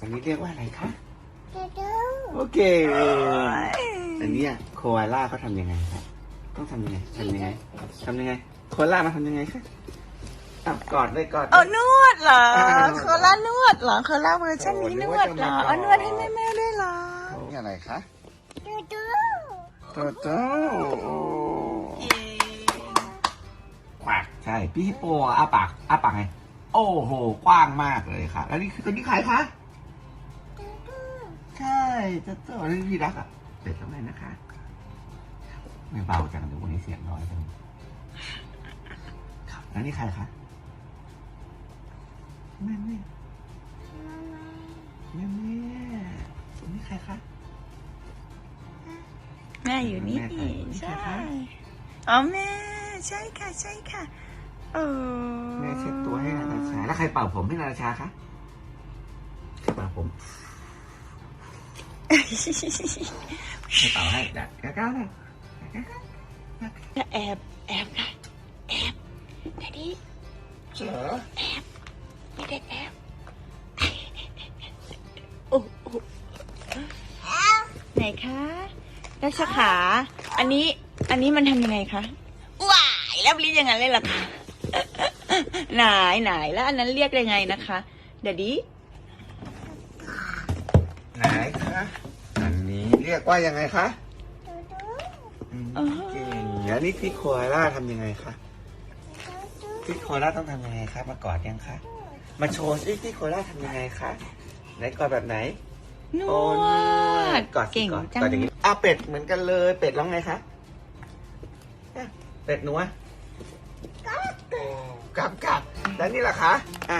อันนี้เรียกว่าอะไรคะดูดูโอเค อันนี้อะโคอาล่าเขาทำยังไงครับต้องทำยังไงทำยังไงทำยังไง โคอาล่ามาทำยังไงคะอ้าวกอดเลยกอดเออนวดเหรออ่า โคล่านวดเหรอโคล่าเวอร์ชันนี้นวดเหรอโอ้เอานึนกวว่าดจะให้มาแม่ๆด้วยเหรอนี่อะไรคะดูดูโตโต้ขวากใช่ พี่ฮิปโปอ้าปากอ้าปากไง โอ้โห กว้างมากเลยค่ะ แล้วนี่คือตัวนี้ใครคะดูดูใช่โตโต้นี่พี่รักอะเสร็จแล้วไงนะคะ ไม่เบาจังเดี๋ยววันนี้เสียงน้อยจังครับแล้วนี่ใครคะแม่แม่มามาแม่แม่นี่ใครคะแม่อยู่นี่แม่ใครนี่ใครใช่คะอ๋อแม่ ใช่ค่ะ ใช่ค่ะ เออแม่เช็ดตัวให้นาตาชา แล้วใครเป่าผมให้นาตาชาคะใครเป่าผมใครเป่าให้ดัดก้าวๆเลยจะแอบแอบค่ะแอบแดดดี้เหรอไม่ได้แอบโอ้โอ้ไหนคะราชขา อันนี้ อันนี้มันทำยังไงคะว้ายแล้วลิ้นอยังไงเลยล่ะคะไหนไหนแล้วอันนั้นเรียกยังไงนะคะเดดดี้ไหนคะอันนี้เรียกว่ายังไงคะดูดูอืมเก่งแล้วนี่พี่โคอาล่าทำยังไงคะดูพี่โคอาล่าต้องทำยังไงคะมากอดยังคะมาโชว์สิพี่โคอาล่าทำยังไงคะไหนกอดแบบไหนนโอ้วนวดดกอดสิเก่งกอดจังกอดอย่างนี้อะเป็ดเหมือนกันเลย เป็ดร้องไงคะอะเป็ดหนูอ กลับกลับแล้วนี่ล่ะคะอะ